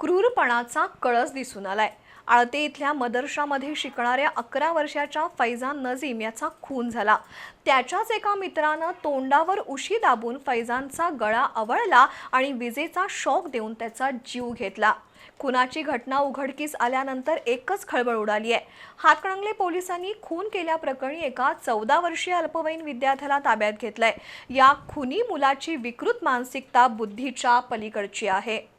क्रूरपणाचा कळस दिसून आलाय. आळते इथल्या मदरशामध्ये शिकणाऱ्या अकरा वर्षाच्या फैजान नजीम याचा खून झाला. त्याच्याच एका मित्रानं तोंडावर उशी दाबून फैजानचा गळा आवळला आणि विजेचा शॉक देऊन त्याचा जीव घेतला. खुनाची घटना उघडकीस आल्यानंतर एकच खळबळ उडाली आहे. हातकणंगले पोलिसांनी खून केल्याप्रकरणी एका चौदा वर्षीय अल्पवयीन विद्यार्थ्याला ताब्यात घेतलंय. या खुनी मुलाची विकृत मानसिकता बुद्धीच्या पलीकडची आहे.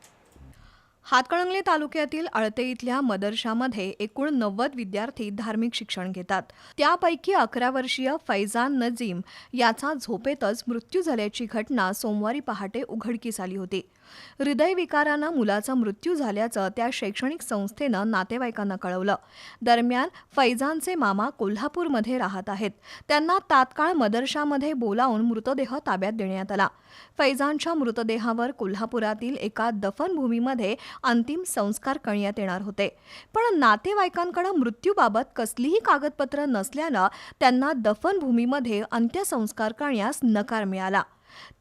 हातकणंगले तालुक्यातील अळते इथल्या मदरशामध्ये एकूण नव्वद विद्यार्थी धार्मिक शिक्षण घेतात. त्यापैकी अकरा वर्षीय फैजान नजीम याचा झोपेतच मृत्यू झाल्याची घटना सोमवारी पहाटे उघडकीस आली होती. हृदयविकारानं मुलाचा मृत्यू झाल्याचं त्या शैक्षणिक संस्थेनं नातेवाईकांना कळवलं. दरम्यान फैजानचे मामा कोल्हापूरमध्ये राहत आहेत. त्यांना तात्काळ मदरशामध्ये बोलावून मृतदेह ताब्यात देण्यात आला. फैजानच्या मृतदेहावर कोल्हापुरातील एका दफनभूमीमध्ये अंतिम संस्कार करण्यात येणार होते. पण नातेवाईकांकडे मृत्यूबाबत कसलीही कागदपत्र नसल्यानं त्यांना दफनभूमीमध्ये अंत्यसंस्कार करण्यास नकार मिळाला.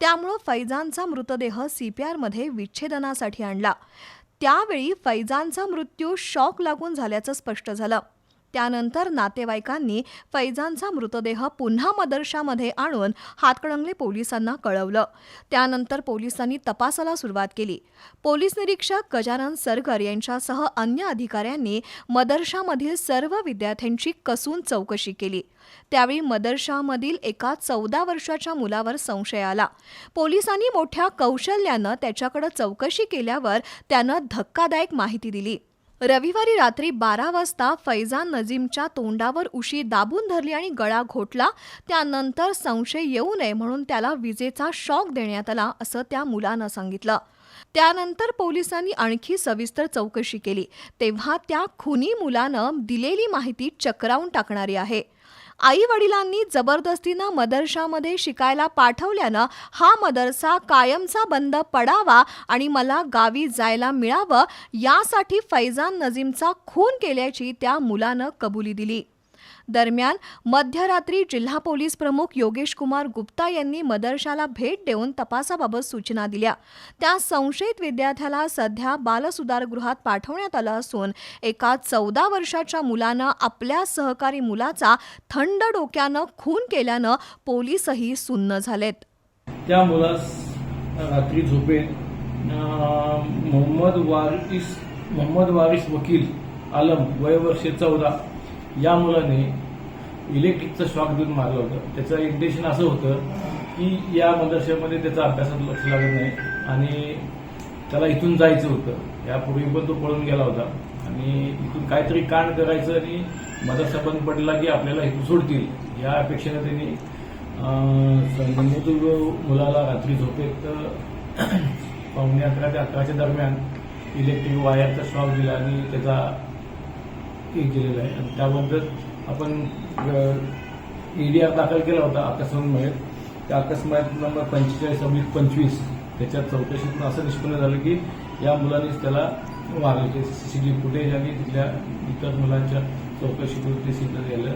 त्यामुळं फैजानचा मृतदेह सीपीआरमध्ये विच्छेदनासाठी आणला. त्यावेळी फैजानचा मृत्यू शॉक लागून झाल्याचं स्पष्ट झालं. त्यानंतर नातेवाईकांनी फैजानचा मृतदेह पुन्हा मदरशामध्ये आणून हातकणंगले पोलिसांना कळवलं. त्यानंतर पोलिसांनी तपासाला सुरुवात केली. पोलीस निरीक्षक गजानन सरगर यांच्यासह अन्य अधिकाऱ्यांनी मदरशामधील सर्व विद्यार्थ्यांची कसून चौकशी केली. त्यावेळी मदरशामधील एका चौदा वर्षाच्या मुलावर संशय आला. पोलिसांनी मोठ्या कौशल्यानं त्याच्याकडे चौकशी केल्यावर त्यानं धक्कादायक माहिती दिली. रविवारी रात्री बारा वाजता फैजान नजीमच्या तोंडावर उशी दाबून धरली आणि गळा घोटला. त्यानंतर संशय येऊ नये म्हणून त्याला विजेचा शॉक देण्यात आला असं त्या मुलानं सांगितलं. त्यानंतर पोलिसांनी आणखी सविस्तर चौकशी केली. तेव्हा त्या खुनी मुलानं दिलेली माहिती चक्रावून टाकणारी आहे. आई वडिलांनी जबरदस्तीनं मदरशामध्ये शिकायला पाठवल्यानं हा मदरसा कायमचा बंद पडावा आणि मला गावी जायला मिळावं यासाठी फैजान नजीमचा खून केल्याची त्या मुलानं कबुली दिली. दरम्यान मध्यरात्री जिल्हा पोलीस प्रमुख योगेश कुमार गुप्ता यांनी मदरशाला भेट देऊन तपासाबाबत सूचना दिल्या. त्या संशयित विद्यार्थ्याला सध्या बालसुधारगृहात पाठवण्यात आलं असून एका चौदा वर्षाच्या मुलानं आपल्या सहकारी मुलाचा थंड डोक्यानं खून केल्यानं पोलीसही सुन्न झालेत. त्या मुलास रात्री झोपेत मोहम्मद वारिस मोहम्मद वारिस वकील आलम वय चौदा या मुलाने इलेक्ट्रिकचा शॉक देऊन मारलं होतं. त्याचं इंटेन्शन असं होतं की या मदरशामध्ये त्याचा अभ्यासात लक्ष लागत नाही आणि त्याला इथून जायचं होतं. यापूर्वी पण तो पळून गेला होता. आणि इथून काहीतरी कांड करायचं आणि मदरसा बंद पडला की आपल्याला इथून सोडतील. या अपेक्षेनं त्यांनी संबंधित मुलाला रात्री झोपेत पावणे अकरा ते अकराच्या दरम्यान इलेक्ट्रिक वायरचा शॉक दिला आणि त्याचा हे केलेला आहे. आणि त्याबद्दल आपण ईडीआर दाखल केला होता अकस्मात त्या अकस्मात नंबर पंचेचाळीस अब्लिक पंचवीस त्याच्या चौकशीतून असं निष्पन्न झालं की या मुलानेच त्याला मारले. C C T V footage आणि तिथल्या इतर मुलांच्या चौकशीतून ते सिद्ध झालं.